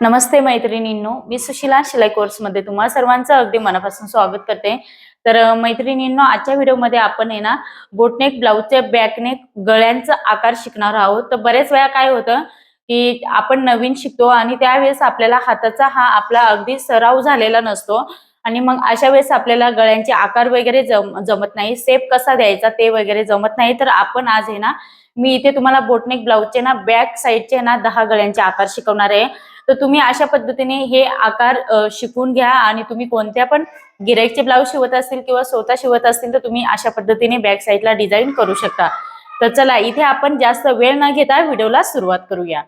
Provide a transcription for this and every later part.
नमस्ते मैत्रिणींनो मी सुशिला शिलाई कोर्समध्ये तुम्हाला सर्वांचं अगदी मनापासून स्वागत करते. तर मैत्रिणींनो आजच्या व्हिडिओमध्ये आपण आहे ना बोटनेक ब्लाऊजच्या बॅकनेक गळ्यांचा आकार शिकणार आहोत. तर बरेच वेळा काय होतं की आपण नवीन शिकतो आणि त्यावेळेस आपल्याला हाताचा हा आपला अगदी सराव झालेला नसतो. आणि मग अशा वेळेस आपल्याला गळ्यांचे आकार वगैरे जम जमत नाही. सेप कसा द्यायचा ते वगैरे जमत नाही. तर आपण आज आहे ना मी इथे तुम्हाला बोटनेक ब्लाऊजचे ना बॅक साईडचे ना दहा गळ्यांचे आकार शिकवणार आहे. तर तुम्ही अशा पद्धतीने हे आकार शिकून घ्या आणि तुम्ही कोणत्या पण गिराईकचे ब्लाऊज शिवत असतील किंवा स्वतः शिवत असतील तर तुम्ही अशा पद्धतीने बॅक साईडला डिझाईन करू शकता. तर चला इथे आपण जास्त वेळ न घेता व्हिडिओला सुरुवात करूया.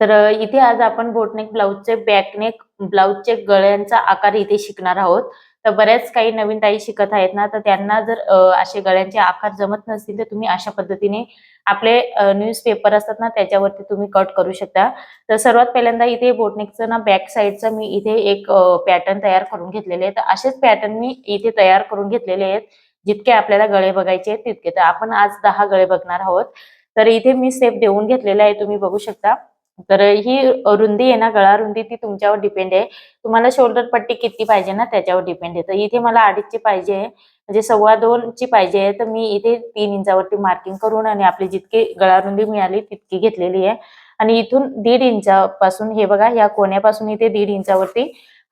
तर इथे आज आपण बोटनेक ब्लाऊजचे बॅकनेक ब्लाऊजचे गळ्यांचा आकार इथे शिकणार आहोत. तर बऱ्याच काही नवीन ताई शिकत आहेत ना तर त्यांना जर असे गळ्यांचे आकार जमत नसतील तर तुम्ही अशा पद्धतीने आपले न्यूजपेपर असतात ना त्याच्यावरती तुम्ही कट करू शकता. तर सर्वात पहिल्यांदा इथे बोटनेकचं ना बॅक साईडचं मी इथे एक पॅटर्न तयार करून घेतलेले आहे तर असेच पॅटर्न मी इथे तयार करून घेतलेले आहेत. जितके आपल्याला गळे बघायचे आहेत तितके. तर आपण आज दहा गळे बघणार आहोत. तर इथे मी सेप देऊन घेतलेला आहे तुम्ही बघू शकता. तर ही रुंदी आहे ना गळा रुंदी ती तुमच्यावर डिपेंड आहे. तुम्हाला शोल्डर पट्टी किती पाहिजे ना त्याच्यावर डिपेंड आहे. तर इथे मला अडीचची पाहिजे आहे. म्हणजे सव्वा दोनची पाहिजे आहे. तर मी इथे तीन इंचावरती मार्किंग करून आणि आपली जितकी गळा रुंदी मिळाली तितकी घेतलेली आहे. आणि इथून दीड इंचापासून हे बघा या कोण्यापासून इथे दीड इंचावरती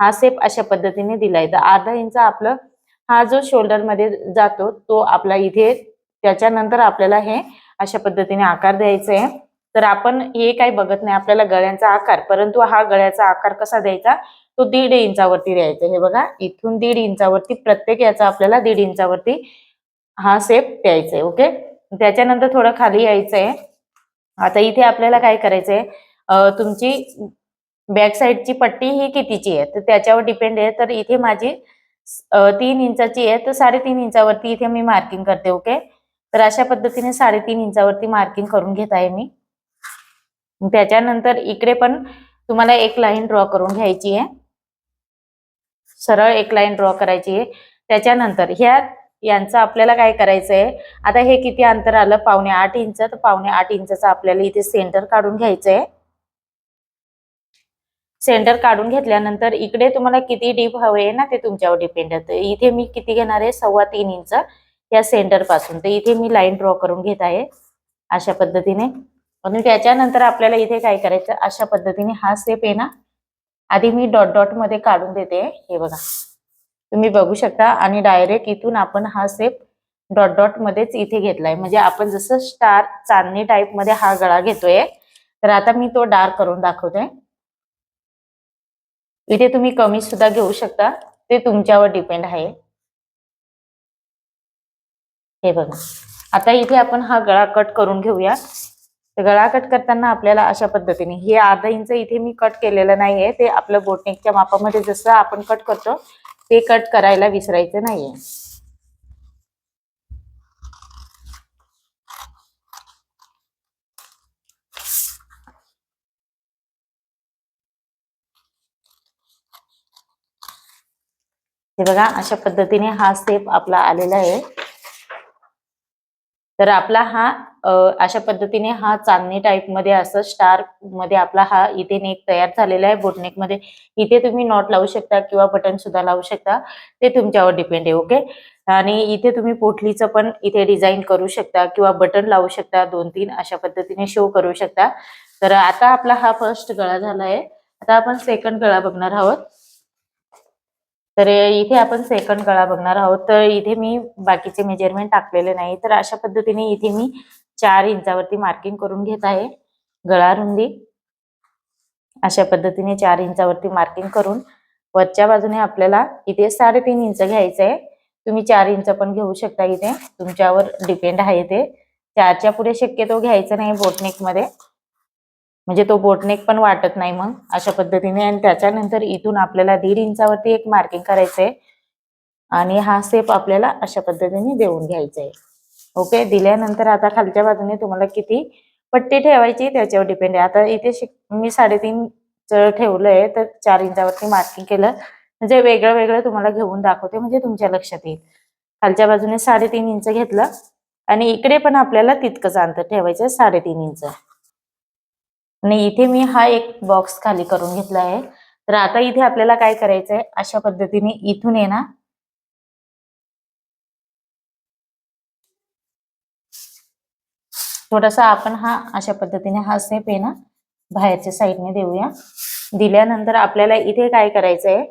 हा सेप अशा पद्धतीने दिलाय. तर अर्धा इंच आपलं हा जो शोल्डरमध्ये जातो तो आपला इथे त्याच्यानंतर आपल्याला हे अशा पद्धतीने आकार द्यायचा आहे. तर आपण हे काही बघत नाही आपल्याला गळ्यांचा आकार परंतु हा गळ्याचा आकार कसा द्यायचा? तो दीड इंचावरती द्यायचा. हे बघा इथून दीड इंचावरती प्रत्येक याचा आपल्याला दीड इंचावरती हा सेप द्यायचा आहे ओके त्याच्यानंतर थोडं खाली यायचंय. आता इथे आपल्याला काय करायचंय? तुमची बॅक साईडची पट्टी ही कितीची आहे? तर त्याच्यावर डिपेंड आहे. तर इथे माझी तीन इंचाची आहे. तर साडेतीन इंचावरती इथे मी मार्किंग करते ओके तर अशा पद्धतीने साडेतीन इंचावरती मार्किंग करून घेत आहे मी. त्याच्यानंतर इकडे पण तुम्हाला एक लाईन ड्रॉ करून घ्यायची आहे. सरळ एक लाईन ड्रॉ करायची आहे. त्याच्यानंतर ह्या यांचं आपल्याला काय करायचं आहे आता हे किती अंतर आलं? पावणे आठ इंच. तर पावणे आठ इंचचं आपल्याला इथे सेंटर काढून घ्यायचं आहे सेंटर काढून घेतल्यानंतर इकडे तुम्हाला किती डीप हवे ना ते तुमच्यावर डिपेंड आहे. इथे मी किती घेणार आहे? सव्वा तीन इंच. या सेंटरपासून. तर इथे मी लाईन ड्रॉ करून घेत आहे. अशा पद्धतीने. म्हणून त्याच्यानंतर आपल्याला इथे काय करायचं अशा पद्धतीने हा स्टेप आहे ना आधी मी डॉट डॉटमध्ये काढून देते. हे बघा. तुम्ही बघू शकता आणि डायरेक्ट इथून आपण हा स्टेप डॉट डॉट मध्येच इथे घेतलाय. म्हणजे आपण जसं स्टार चांदणी टाईपमध्ये हा गळा घेतोय तर आता मी तो डार्क करून दाखवते. इथे तुम्ही कमी सुद्धा घेऊ शकता. ते तुमच्यावर डिपेंड आहे. हे बघा. आता इथे आपण हा गळा कट करून घेऊया. तर गळा कट करताना आपल्याला अशा पद्धतीने हे अर्धा इंच इथे मी कट केलेलं नाहीये ते आपलं बोटनेकच्या मापामध्ये जसं आपण कट करतो ते कट करायला विसरायचं नाहीये. हे बघा अशा पद्धतीने हा स्टेप आपला आलेला आहे. तर आपला हा अशा पद्धतीने हा चांदणी टाईपमध्ये असं स्टारमध्ये आपला हा इथे नेक तयार झालेला आहे. बोटनेकमध्ये इथे तुम्ही नॉट लावू शकता किंवा बटन सुद्धा लावू शकता. ते तुमच्यावर डिपेंड आहे ओके आणि इथे तुम्ही पोटलीचं पण इथे डिझाईन करू शकता किंवा बटन लावू शकता दोन तीन अशा पद्धतीने शो करू शकता. तर आता आपला हा फर्स्ट गळा झाला आहे आता आपण सेकंड गळा बघणार आहोत. तर इथे आपण सेकंड गळा बघणार आहोत. तर इथे मी बाकीचे मेजरमेंट टाकलेले नाही. तर अशा पद्धतीने इथे मी चार इंचावरती मार्किंग करून घेत आहे. गळा रुंदी. अशा पद्धतीने चार इंचावरती मार्किंग करून वरच्या बाजूने आपल्याला इथे साडेतीन इंच घ्यायचं आहे. तुम्ही चार इंच पण घेऊ शकता इथे. तुमच्यावर डिपेंड आहे ते. चारच्या पुढे शक्यतो घ्यायचं नाही बोटनेकमध्ये म्हणजे तो बोटनेक पण वाटत नाही मग अशा पद्धतीने. आणि त्याच्यानंतर इथून आपल्याला दीड इंचावरती एक मार्किंग करायचंय. आणि हा सेप आपल्याला अशा पद्धतीने देऊन घ्यायचा आहे ओके दिल्यानंतर आता खालच्या बाजूने तुम्हाला किती पट्टी ठेवायची त्याच्यावर डिपेंड आहे. आता इथे शिक- मी साडेतीन च ठेवलंय तर चार इंचावरती मार्किंग केलं. म्हणजे वेगळं वेगळं तुम्हाला घेऊन दाखवते म्हणजे तुमच्या लक्षात येईल. खालच्या बाजूने साडेतीन इंच घेतलं. आणि इकडे पण आपल्याला तितकंच अंतर ठेवायचं साडेतीन इंच. आणि इथे मी हा एक बॉक्स खाली करून घेतला आहे. तर आता इथे आपल्याला काय करायचं आहे अशा पद्धतीने इथून येणार ना. थोडासा आपण हा अशा पद्धतीने हा स्टेप आहे ना बाहेरच्या साईडने देऊया. दिल्यानंतर आपल्याला इथे काय करायचं आहे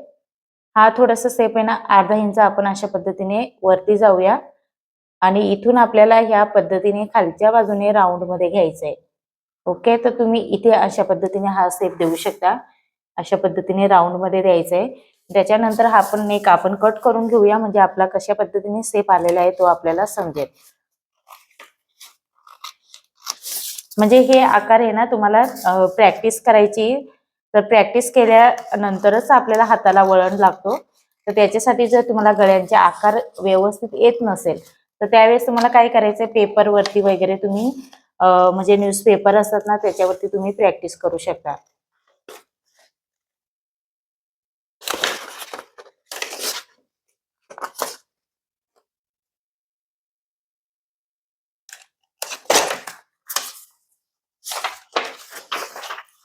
हा थोडासा स्टेप आहे ना अर्धा इंच आपण अशा पद्धतीने वरती जाऊया. आणि इथून आपल्याला ह्या पद्धतीने खालच्या बाजूने राऊंडमध्ये घ्यायचंय. ओके? तर तुम्ही इथे अशा पद्धतीने हा सेप देऊ शकता. अशा पद्धतीने राऊंडमध्ये आहे त्याच्यानंतर हा आपण नेक आपण कट करून घेऊया. म्हणजे आपला कशा पद्धतीने सेप आलेला आहे तो आपल्याला समजेल. म्हणजे हे आकार आहे ना तुम्हाला प्रॅक्टिस करायची तर प्रॅक्टिस केल्यानंतरच आपल्याला हाताला वळण लागतो. तर त्याच्यासाठी जर तुम्हाला गळ्यांचे आकार व्यवस्थित येत नसेल तर त्यावेळेस तुम्हाला काय करायचं पेपरवरती वगैरे तुम्ही म्हणजे न्यूजपेपर असतात ना त्याच्यावरती तुम्ही प्रॅक्टिस करू शकता.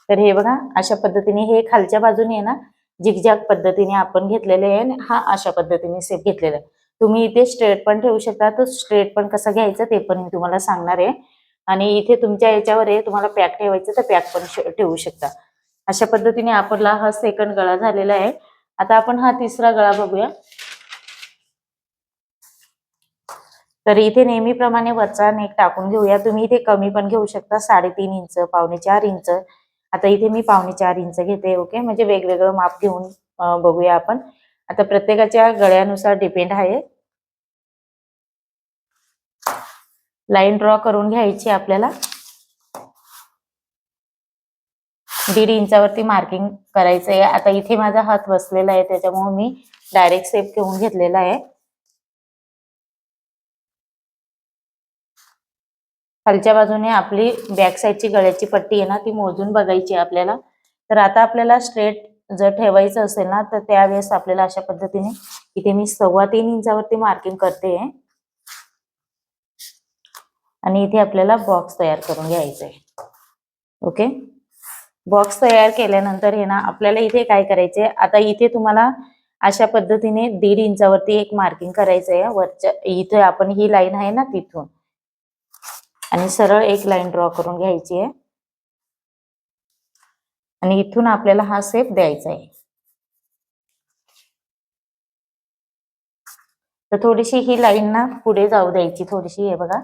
तर हे बघा अशा पद्धतीने हे खालच्या बाजूने आहे ना झिगझॅग पद्धतीने आपण घेतलेले आहे आणि हा अशा पद्धतीने सेप घेतलेला आहे. तुम्ही इथे स्ट्रेट पण ठेवू शकता तर स्ट्रेट पण कसं घ्यायचं ते पण मी तुम्हाला सांगणार आहे. आणि इथे तुमच्या याच्यावर आहे तुम्हाला पॅक ठेवायचं तर पॅक पण ठेवू शकता. अशा पद्धतीने आपला हा सेकंड गळा झालेला आहे. आता आपण हा तिसरा गळा बघूया. तर इथे नेहमीप्रमाणे वरचा नेक टाकून घेऊया. तुम्ही इथे कमी पण घेऊ शकता. साडेतीन इंच पावणे चार इंच. आता इथे मी पावणे चार इंच घेते ओके? म्हणजे वेगवेगळं माप घेऊन बघूया आपण. आता प्रत्येकाच्या गळ्यानुसार डिपेंड आहे. लाईन ड्रॉ करून घ्यायची आपल्याला. दीड इंचावरती मार्किंग करायचं आहे आता इथे माझा हात बसलेला आहे त्याच्यामुळे मी डायरेक्ट सेप घेऊन घेतलेला आहे. खालच्या बाजूने आपली बॅक साईडची गळ्याची पट्टी आहे ना ती मोजून बघायची आहे आपल्याला. तर आता आपल्याला स्ट्रेट जर ठेवायचं असेल ना तर त्यावेळेस आपल्याला अशा पद्धतीने इथे मी सव्वा तीन इंचावरती मार्किंग करते. आणि इथे आपल्याला बॉक्स तयार करून घ्यायचा आहे ओके बॉक्स तयार केल्यानंतर हे ना आपल्याला इथे काय करायचंय? आता इथे तुम्हाला अशा पद्धतीने दीड इंचावरती एक मार्किंग करायचं आहे वरच्या इथे आपण ही लाईन आहे ना तिथून. आणि सरळ एक लाईन ड्रॉ करून घ्यायची आहे आणि इथून आपल्याला हा सेप द्यायचा आहे तर थोडीशी ही लाईन ना पुढे जाऊ द्यायची थोडीशी हे बघा.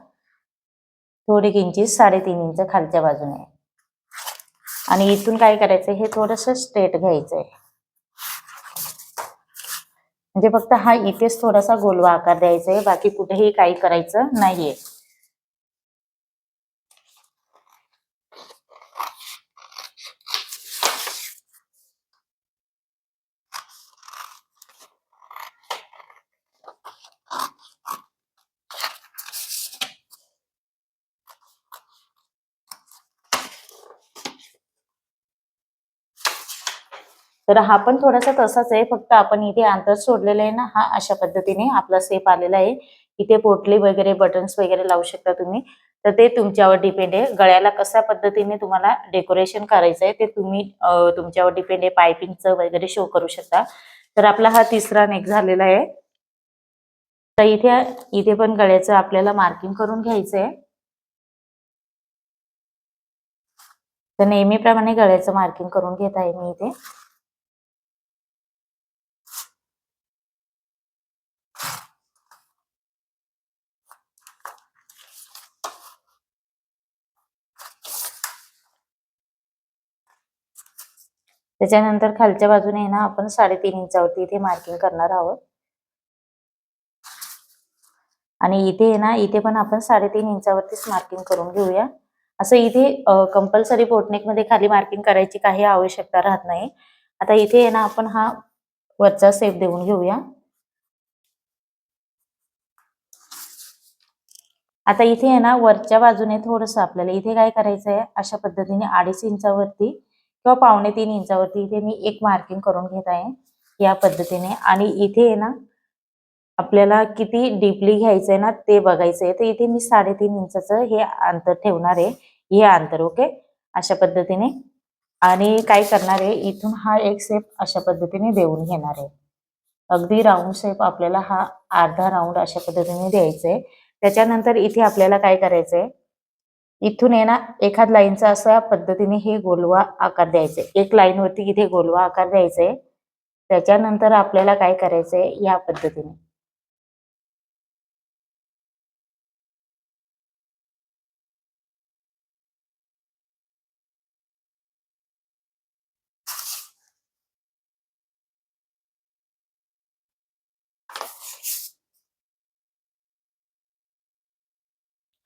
थोडी किंचित साडेतीन इंच खालच्या बाजूने. आणि इथून काय करायचं हे थोडस स्ट्रेट घ्यायचंय. म्हणजे फक्त हा इथेच थोडासा गोलवा आकार द्यायचा आहे बाकी कुठेही काही करायचं नाहीये. तर हा पण थोडासा तसाच आहे. फक्त आपण इथे अंतर सोडलेलं आहे ना हा अशा पद्धतीने आपला सेप आलेला आहे. इथे पोटली वगैरे बटन्स वगैरे लावू शकता तुम्ही. तर ते तुमच्यावर डिपेंड आहे. गळ्याला कशा पद्धतीने तुम्हाला डेकोरेशन करायचं आहे ते तुम्ही तुमच्यावर डिपेंड आहे. पायपिंगचं वगैरे शो करू शकता. तर आपला हा तिसरा नेक झालेला आहे. तर इथे इथे पण गळ्याचं आपल्याला मार्किंग करून घ्यायचं आहे तर नेहमीप्रमाणे गळ्याचं मार्किंग करून घेत आहे मी इथे. त्याच्यानंतर खालच्या बाजूने आहे ना आपण साडेतीन इंचावरती इथे मार्किंग करणार आहोत. आणि इथे आहे ना इथे पण आपण साडेतीन इंचावरतीच मार्किंग करून घेऊया. असं इथे कंपल्सरी पोटनेकमध्ये खाली मार्किंग करायची काही आवश्यकता राहत नाही. आता इथे आहे ना आपण हा वरचा सेप देऊन घेऊया. आता इथे आहे ना वरच्या बाजूने थोडस आपल्याला इथे काय करायचं आहे अशा पद्धतीने अडीच इंचावरती किंवा पावणे तीन इंचावरती इथे मी एक मार्किंग करून घेत आहे या पद्धतीने. आणि इथे आहे ना आपल्याला किती डीपली घ्यायचं आहे ना ते बघायचं आहे. तर इथे मी साडेतीन इंचाचं हे अंतर ठेवणार आहे. हे अंतर ओके? अशा पद्धतीने. आणि काय करणार आहे इथून हा एक शेप अशा पद्धतीने देऊन घेणार आहे. अगदी राऊंड शेप आपल्याला हा अर्धा राऊंड अशा पद्धतीने द्यायचंय त्याच्यानंतर इथे आपल्याला काय करायचं आहे इथून आहे ना एखाद लाईनचा अशा पद्धतीने हे गोलवा आकार द्यायचे. एक लाईन वरती इथे गोलवा आकार द्यायचे. त्याच्यानंतर आपल्याला काय करायचंय? या पद्धतीने.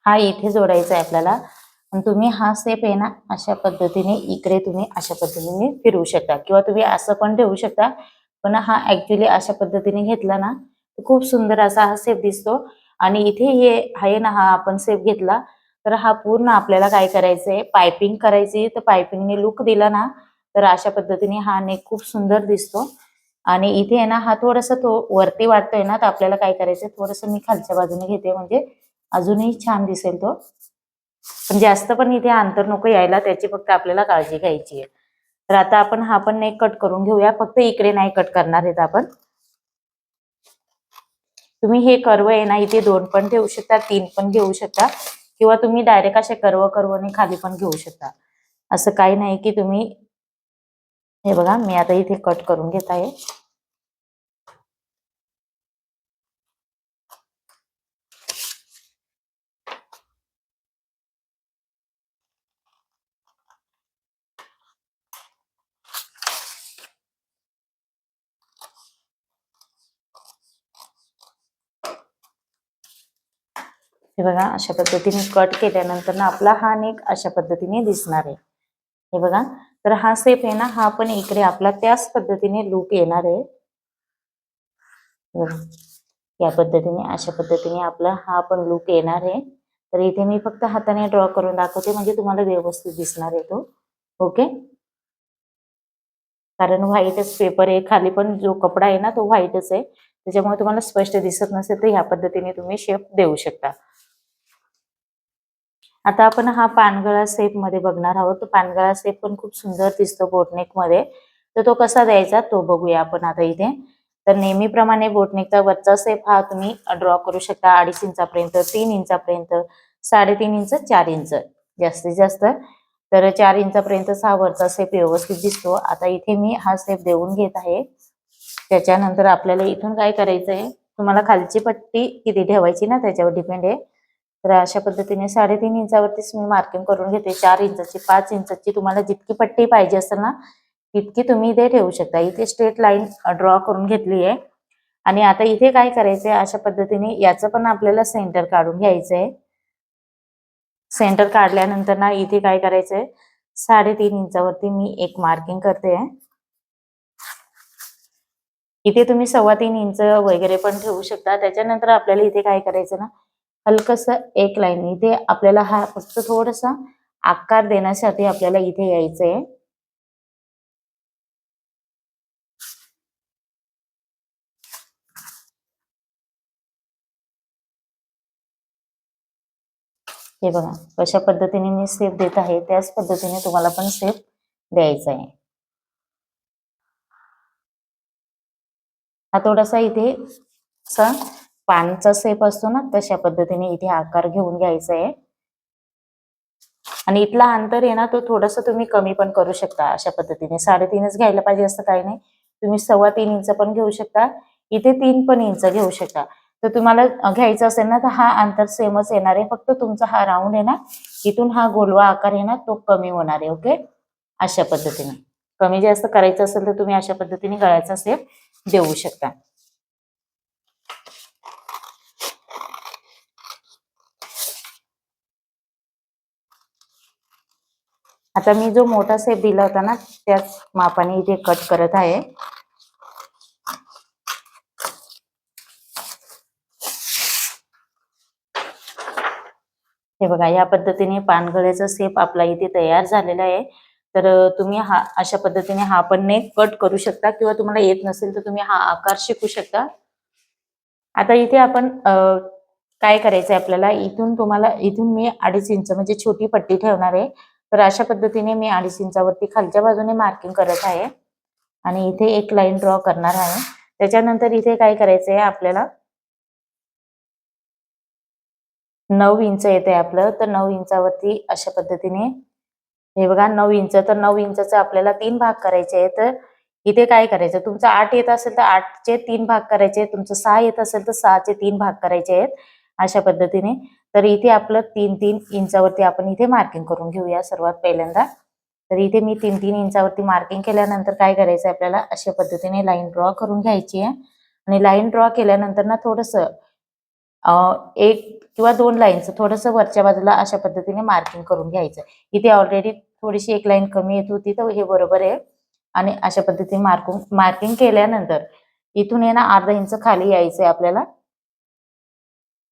हा इथे जोडायचा आहे आपल्याला. आणि तुम्ही हा स्टेप आहे ना अशा पद्धतीने इकडे तुम्ही अशा पद्धतीने फिरवू शकता. किंवा तुम्ही असं पण ठेवू शकता. पण हा ऍक्च्युली अशा पद्धतीने घेतला ना खूप सुंदर असा हा सेप दिसतो. आणि इथे हे आहे ना हा आपण सेप घेतला तर हा पूर्ण आपल्याला काय करायचंय? पायपिंग करायची. तर पायपिंगने लुक दिला ना तर अशा पद्धतीने हा नेक खूप सुंदर दिसतो. आणि इथे आहे ना हा थोडासा तो वरती वाटतोय ना तर आपल्याला काय करायचंय? थोडस मी खालच्या बाजूने घेते. म्हणजे अजूनही छान दिसेल तो. पण जास्त पण इथे अंतर नको यायला त्याची फक्त आपल्याला काळजी घ्यायची आहे. तर आता आपण हा पण नेक कट करून घेऊया. फक्त इकडे नाही कट करणार आहेत आपण. तुम्ही हे कर्व आहे ना इथे दोन पण ठेवू शकता तीन पण घेऊ शकता. किंवा तुम्ही डायरेक्ट असे कर्व कर्वने खाली पण घेऊ शकता. असं काही नाही की तुम्ही हे बघा मी आता इथे कट करून घेत आहे. हे बघा अशा पद्धतीने कट केल्यानंतर ना आपला हा नेक अशा पद्धतीने दिसणार आहे. हे बघा तर हा सेप आहे ना हा पण इकडे आपला त्याच पद्धतीने लूक येणार आहे. या पद्धतीने अशा पद्धतीने आपला हा पण लूक येणार आहे. तर इथे मी फक्त हाताने ड्रॉ करून दाखवते म्हणजे तुम्हाला व्यवस्थित दिसणार आहे तो. ओके कारण व्हाईटच पेपर आहे खाली पण जो कपडा आहे ना तो व्हाईटच आहे. त्याच्यामुळे तुम्हाला स्पष्ट दिसत नसेल तर ह्या पद्धतीने तुम्ही शेप देऊ शकता. आता आपण हा पानगळा सेपमध्ये बघणार आहोत. तो पानगळा सेप पण खूप सुंदर दिसतो बोटनेकमध्ये. तर तो कसा द्यायचा तो बघूया आपण आता इथे. तर नेहमीप्रमाणे बोटनेकचा वरचा सेप हा तुम्ही ड्रॉ करू शकता अडीच इंचापर्यंत तीन इंचापर्यंत साडेतीन इंच चार इंच. जास्तीत जास्त. तर चार इंचापर्यंतच हा वरचा सेप व्यवस्थित दिसतो. आता इथे मी हा सेप देऊन घेत आहे. त्याच्यानंतर आपल्याला इथून काय करायचं आहे तुम्हाला खालची पट्टी किती ठेवायची ना त्याच्यावर डिपेंड आहे. तर अशा पद्धतीने साडेतीन इंचावरतीच मी मार्किंग करून घेते. चार इंचाची पाच इंचाची तुम्हाला जितकी पट्टी पाहिजे असेल ना तितकी तुम्ही इथे ठेवू शकता. इथे स्ट्रेट लाईन ड्रॉ करून घेतली आहे. आणि आता इथे काय करायचंय? अशा पद्धतीने याचं पण आपल्याला सेंटर काढून घ्यायचंय. सेंटर काढल्यानंतर ना इथे काय करायचंय? साडेतीन इंचावरती मी एक मार्किंग करते. इथे तुम्ही सव्वा तीन इंच वगैरे पण ठेवू शकता. त्याच्यानंतर आपल्याला इथे काय करायचं ना? हलकस एक लाईन. इथे आपल्याला हा फक्त थोडासा आकार देण्यासाठी आपल्याला इथे यायचंय. हे बघा कशा पद्धतीने मी सेप देत आहे त्याच पद्धतीने तुम्हाला पण सेप द्यायचा आहे हा थोडासा इथे असा पानचा सेप असतो ना तशा पद्धतीने इथे आकार घेऊन घ्यायचा आहे आणि इथला अंतर आहे ना तो थोडास तुम्ही कमी पण करू शकता अशा पद्धतीने. साडेतीनच घ्यायला पाहिजे असं काही नाही. तुम्ही सव्वा तीन इंच पण घेऊ शकता. इथे तीन पण इंच घेऊ शकता. तर तुम्हाला घ्यायचं असेल ना तर हा अंतर सेमच येणार आहे. फक्त तुमचा हा राऊंड आहे ना इथून हा गोलवा आकार आहे ना तो कमी होणार आहे ओके अशा पद्धतीने. कमी जास्त करायचं असेल तर तुम्ही अशा पद्धतीने गळ्याचा सेप देऊ शकता. आता मी जो मोठा सेप दिला होता ना त्याच मापाने इथे कट करत आहे. हे बघा या पद्धतीने पानगळ्याचा सेप आपला इथे तयार झालेला आहे. तर तुम्ही हा अशा पद्धतीने हा पण नेक कट करू शकता किंवा तुम्हाला येत नसेल तर तुम्ही हा आकार शिकू शकता. आता इथे आपण काय करायचंय आपल्याला? इथून तुम्हाला इथून मी अडीच इंच म्हणजे छोटी पट्टी ठेवणार आहे. तर अशा पद्धतीने मी अडीच इंचावरती खालच्या बाजूने मार्किंग करत आहे. आणि इथे एक लाईन ड्रॉ करणार आहे. त्याच्यानंतर इथे काय करायचं आहे आपल्याला? नऊ इंच येते आपलं. तर नऊ इंचावरती अशा पद्धतीने हे बघा नऊ इंच. तर नऊ इंचाचे आपल्याला तीन भाग करायचे आहेत. तर इथे काय करायचं? तुमचं आठ येत असेल तर आठचे तीन भाग करायचे. तुमचं सहा येत असेल तर सहाचे तीन भाग करायचे आहेत. अशा पद्धतीने. तर इथे आपलं तीन तीन इंचावरती आपण इथे मार्किंग करून घेऊया सर्वात पहिल्यांदा. तर इथे मी तीन तीन इंचावरती मार्किंग केल्यानंतर काय करायचं आपल्याला? अशा पद्धतीने लाईन ड्रॉ करून घ्यायची आहे. आणि लाईन ड्रॉ केल्यानंतर ना थोडस एक किंवा दोन लाईनचं थोडस वरच्या बाजूला अशा पद्धतीने मार्किंग करून घ्यायचं इथे ऑलरेडी थोडीशी एक लाईन कमी येत होती तर हे बरोबर आहे. आणि अशा पद्धतीने मार्किंग मार्किंग केल्यानंतर इथून आहे ना अर्धा इंच खाली यायचंय आपल्याला.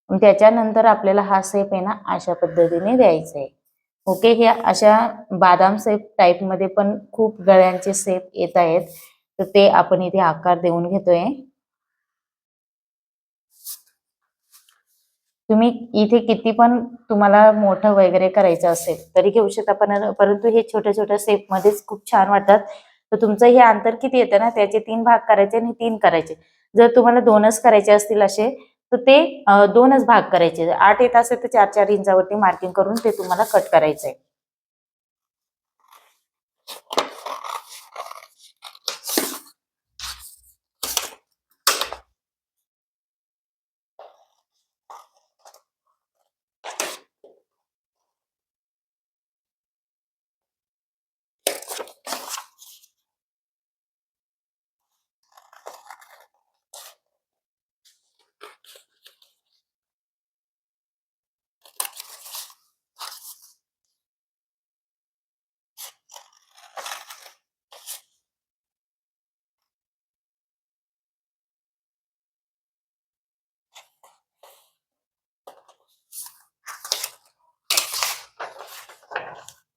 त्याच्यानंतर आपल्याला हा सेप आहे ना अशा पद्धतीने द्यायचा आहे. ओके हे अशा बादाम सेप टाईपमध्ये पण खूप गळ्यांचे सेप येत आहेत. तर ते आपण इथे आकार देऊन घेतोय. तुम्ही इथे किती पण तुम्हाला मोठं वगैरे करायचं असेल तरी घेऊ शकता. पण परंतु हे छोट्या छोट्या सेपमध्येच खूप छान वाटतात. तर तुमचं हे अंतर किती येतं ना त्याचे तीन भाग करायचे आणि तीन करायचे. जर तुम्हाला दोनच करायचे असतील असे तर ते दोनच भाग करायचे. आठ येत असेल तर चार चार इंचावरती मार्किंग करून ते तुम्हाला कट करायचंय.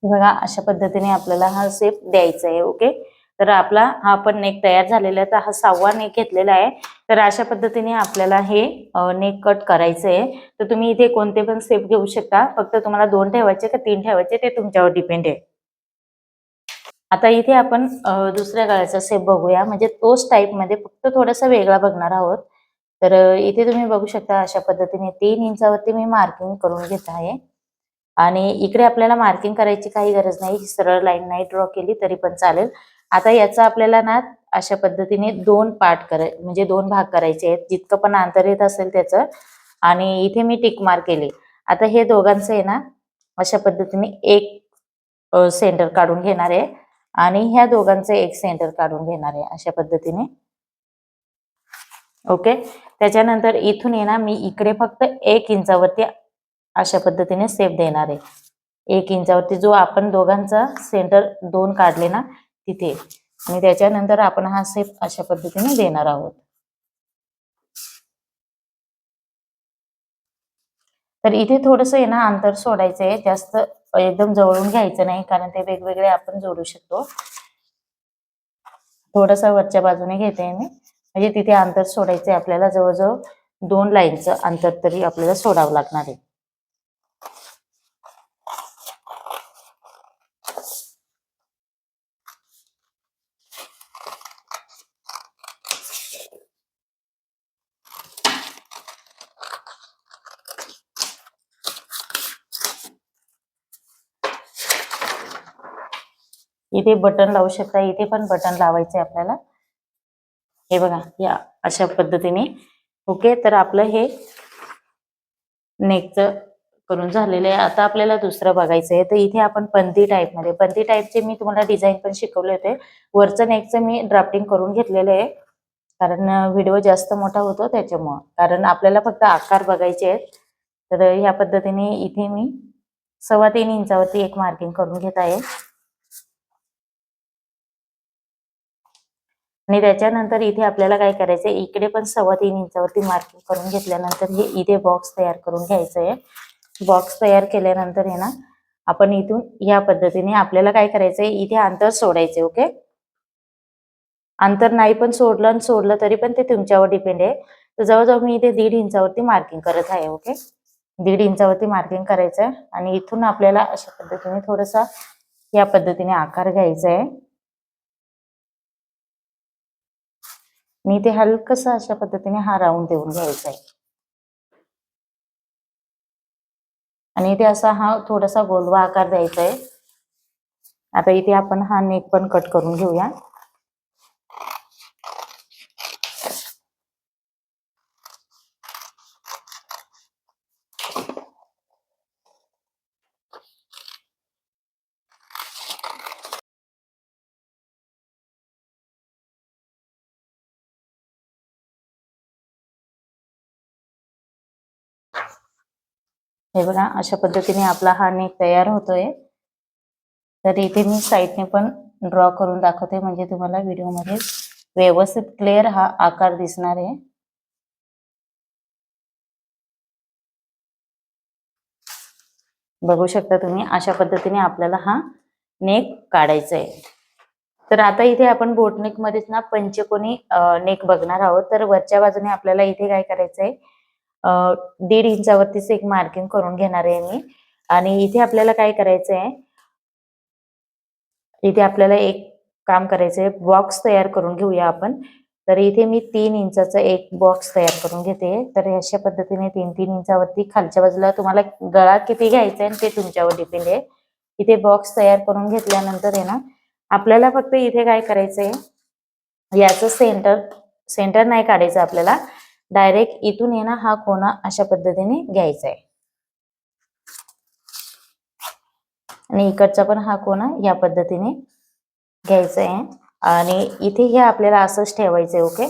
बघा अशा पद्धतीने आपल्याला हा सेप द्यायचा आहे ओके तर आपला हा पण नेक तयार झालेला आहे. तर हा सहावा नेक घेतलेला आहे. तर अशा पद्धतीने आपल्याला हे नेक कट करायचं आहे. तर तुम्ही इथे कोणते पण सेप घेऊ शकता. फक्त तुम्हाला दोन ठेवायचे का तीन ठेवायचे ते तुमच्यावर डिपेंड आहे. आता इथे आपण दुसऱ्या गळ्याचा सेप बघूया. म्हणजे तोच टाईपमध्ये फक्त थोडासा वेगळा बघणार आहोत. तर इथे तुम्ही बघू शकता अशा पद्धतीने तीन इंचावरती मी मार्किंग करून घेत आहे. आणि इकडे आपल्याला मार्किंग करायची काही गरज नाही. ही सरळ लाईन नाही ड्रॉ केली तरी पण चालेल. आता याचा आपल्याला ना अशा पद्धतीने दोन पार्ट कराय म्हणजे दोन भाग करायचे आहेत. जितकं पण अंतर येत असेल त्याचं. आणि इथे मी टिक मार्क केली. आता हे दोघांचं आहे ना अशा पद्धतीने एक सेंटर काढून घेणार आहे. आणि ह्या दोघांचं एक सेंटर काढून घेणार आहे अशा पद्धतीने. ओके? त्याच्यानंतर इथून आहे ना मी इकडे फक्त एक इंचावरती अशा पद्धतीने सेप देणार आहे. एक इंचावरती जो आपण दोघांचा सेंटर दोन काढले ना तिथे. आणि त्याच्यानंतर आपण हा सेप अशा पद्धतीने देणार आहोत. तर इथे थोडस आहे ना अंतर सोडायचं आहे. जास्त एकदम जवळून घ्यायचं नाही कारण ते वेगवेगळे आपण जोडू शकतो. थोडस वरच्या बाजूने घेते मी. म्हणजे तिथे अंतर सोडायचंय आपल्याला जवळजवळ दोन लाईनचं अंतर तरी आपल्याला सोडावं लागणार आहे. इथे बटन लावू शकता. इथे पण बटन लावायचे आपल्याला. हे बघा या अशा पद्धतीने. ओके तर आपलं हे नेकचं करून झालेलं आहे. आता आपल्याला दुसरं बघायचं आहे तर इथे आपण पंथी टाईपमध्ये पंथी टाईपचे मी तुम्हाला डिझाईन पण शिकवले होते. वरचं नेकचं मी ड्राफ्टिंग करून घेतलेलं आहे. कारण व्हिडिओ जास्त मोठा होतो त्याच्यामुळं. कारण आपल्याला फक्त आकार बघायचे आहेत. तर ह्या पद्धतीने इथे मी सव्वा तीन इंचावरती एक मार्किंग करून घेत आहे. आणि त्याच्यानंतर इथे आपल्याला काय करायचं आहे इकडे पण सव्वा तीन इंचावरती मार्किंग करून घेतल्यानंतर हे इथे बॉक्स तयार करून घ्यायचं आहे बॉक्स तयार केल्यानंतर आहे ना आपण इथून या पद्धतीने आपल्याला काय करायचंय इथे अंतर सोडायचे ओके अंतर नाही पण सोडलं आणि सोडलं तरी पण ते तुमच्यावर डिपेंड आहे. तर जवळजवळ मी इथे दीड इंचावरती मार्किंग करत आहे ओके दीड इंचावरती मार्किंग करायचं आहे आणि इथून आपल्याला अशा पद्धतीने थोडासा या पद्धतीने आकार घ्यायचा आहे आणि ते हलकस अशा पद्धतीने हा राऊंड देऊन घ्यायचा आहे. आणि इथे असा हा थोडासा गोलवा आकार द्यायचा आहे. आता इथे आपण हा नेक पण कट करून घेऊया. हे बघा अशा पद्धतीने आपला हा नेक तयार होतोय. तर इथे मी साईडने पण ड्रॉ करून दाखवते म्हणजे तुम्हाला व्हिडिओमध्ये व्यवस्थित क्लिअर हा आकार दिसणार आहे. बघू शकता तुम्ही अशा पद्धतीने आपल्याला हा नेक काढायचा आहे तर आता इथे आपण बोटनेक मध्येच ना पंचकोनी नेक बघणार आहोत. तर वरच्या बाजूने आपल्याला इथे काय करायचंय दीड इंचावरतीच एक मार्किंग करून घेणार आहे मी. आणि इथे आपल्याला काय करायचं आहे इथे आपल्याला एक काम करायचंय. बॉक्स तयार करून घेऊया आपण. तर इथे मी तीन इंचाचा एक बॉक्स तयार करून घेते. तर अशा पद्धतीने तीन तीन इंचावरती खालच्या बाजूला तुम्हाला गळा किती घ्यायचा आहे ते तुमच्यावर डिपेंड आहे. इथे बॉक्स तयार करून घेतल्यानंतर आहे ना आपल्याला फक्त इथे काय करायचंय? याचं सेंटर सेंटर नाही काढायचं आपल्याला. डायरेक्ट इथून येणं हा कोणा अशा पद्धतीने घ्यायचा आहे आणि इकडचा पण हा कोणा या पद्धतीने घ्यायचा आहे आणि इथे हे आपल्याला असंच ठेवायचं आहे ओके?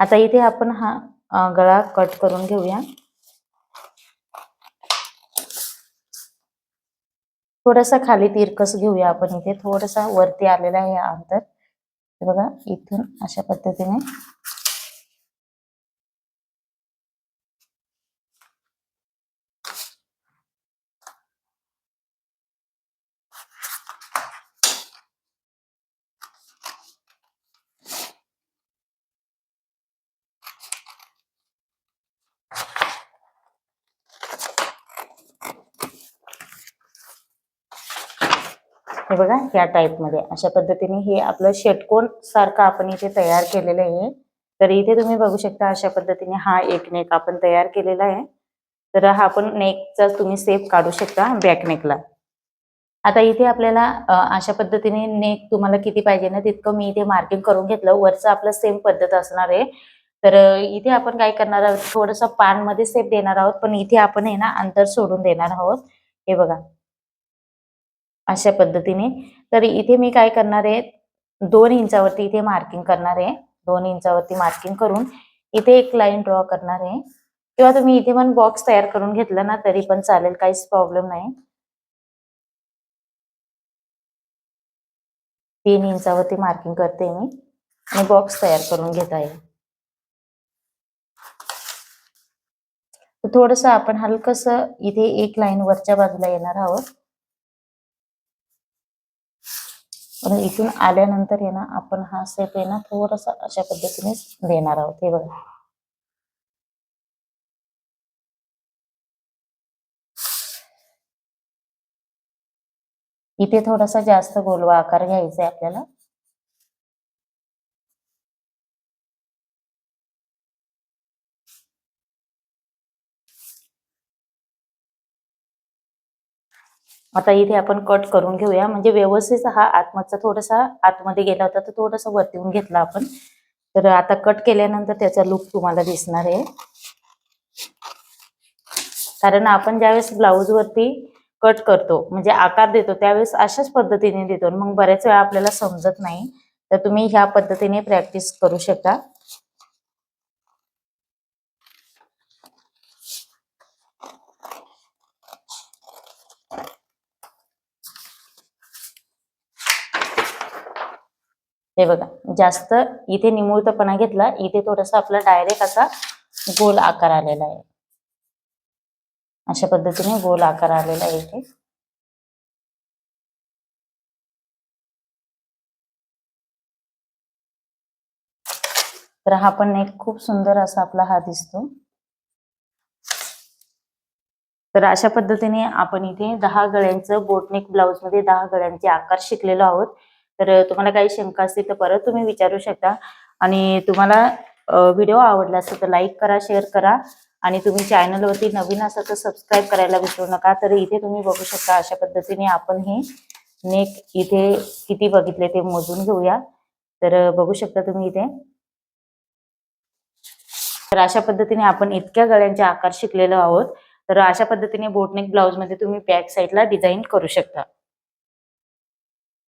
आता इथे आपण हा गळा कट करून घेऊया. थोडासा खाली तिरकस घेऊया आपण इथे. थोडासा वरती आलेला आहे अंतर. हे बघा इथून अशा पद्धतीने हे बघा या टाईपमध्ये अशा पद्धतीने हे आपलं षटकोन सारखं आपण इथे तयार केलेलं आहे. तर इथे तुम्ही बघू शकता अशा पद्धतीने हा एक नेक आपण तयार केलेला आहे. तर हा आपण नेकचा तुम्ही सेप काढू शकता बॅक नेकला आता इथे आपल्याला अशा पद्धतीने नेक तुम्हाला किती पाहिजे ना तितकं मी इथे मार्किंग करून घेतलं. वरचं आपलं सेम पद्धत असणार आहे. तर इथे आपण काय करणार आहोत? थोडंसं पानमध्ये सेप देणार आहोत. पण इथे आपण आहे ना अंतर सोडून देणार आहोत. हे बघा. अशा पद्धतीने. तर इथे मी काय करणार आहे दोन इंचावरती इथे मार्किंग करणार आहे. दोन इंचावरती मार्किंग करून इथे एक लाईन ड्रॉ करणार आहे. किंवा तुम्ही इथे पण बॉक्स तयार करून घेतला ना तरी पण चालेल काहीच प्रॉब्लेम नाही. तीन इंचावरती मार्किंग करते मी आणि बॉक्स तयार करून घेत आहे. थोडस आपण हलकस इथे एक लाईन वरच्या बाजूला येणार आहोत. पण इथून आल्यानंतर आहे ना आपण हा सेप आहे ना थोडासा अशा पद्धतीने देणार आहोत. हे बघा. इथे थोडासा जास्त गोलवा आकार घ्यायचा आहे आपल्याला. आता इथे आपण कट करून घेऊया. म्हणजे व्यवस्थित हा आतमधचा थोडासा आतमध्ये गेला होता तर थोडासा वरतीहून घेतला आपण. तर आता कट केल्यानंतर त्याचा लुक तुम्हाला दिसणार आहे. कारण आपण ज्यावेळेस ब्लाऊज वरती कट करतो म्हणजे आकार देतो त्यावेळेस अशाच पद्धतीने देतो. मग बऱ्याच वेळा आपल्याला समजत नाही. तर तुम्ही ह्या पद्धतीने प्रॅक्टिस करू शकता. हे बघा जास्त इथे निमुळतपणा घेतला इथे थोडासा आपला डायरेक्ट असा गोल आकार आलेला आहे. अशा पद्धतीने गोल आकार आलेला आहे इथे. तर हा पण एक खूप सुंदर असा आपला हा दिसतो. तर अशा पद्धतीने आपण इथे दहा गळ्यांचं बोटनेक ब्लाउजमध्ये दहा गळ्यांचे आकार शिकलेलो आहोत. तर तुम्हाला काही शंका असतील तर परत तुम्ही विचारू शकता. आणि तुम्हाला व्हिडिओ आवडला असेल तर लाईक करा शेअर करा. आणि तुम्ही चॅनलवरती नवीन असाल तर सबस्क्राईब करायला विसरू नका. तर इथे तुम्ही बघू शकता अशा पद्धतीने आपण हे नेक इथे किती बघितले ते मोजून घेऊया. तर बघू शकता तुम्ही इथे. तर अशा पद्धतीने आपण इतक्या गळ्यांचे आकार शिकलेलो आहोत. तर अशा पद्धतीने बोटनेक ब्लाऊजमध्ये तुम्ही बॅक साईडला डिझाईन करू शकता.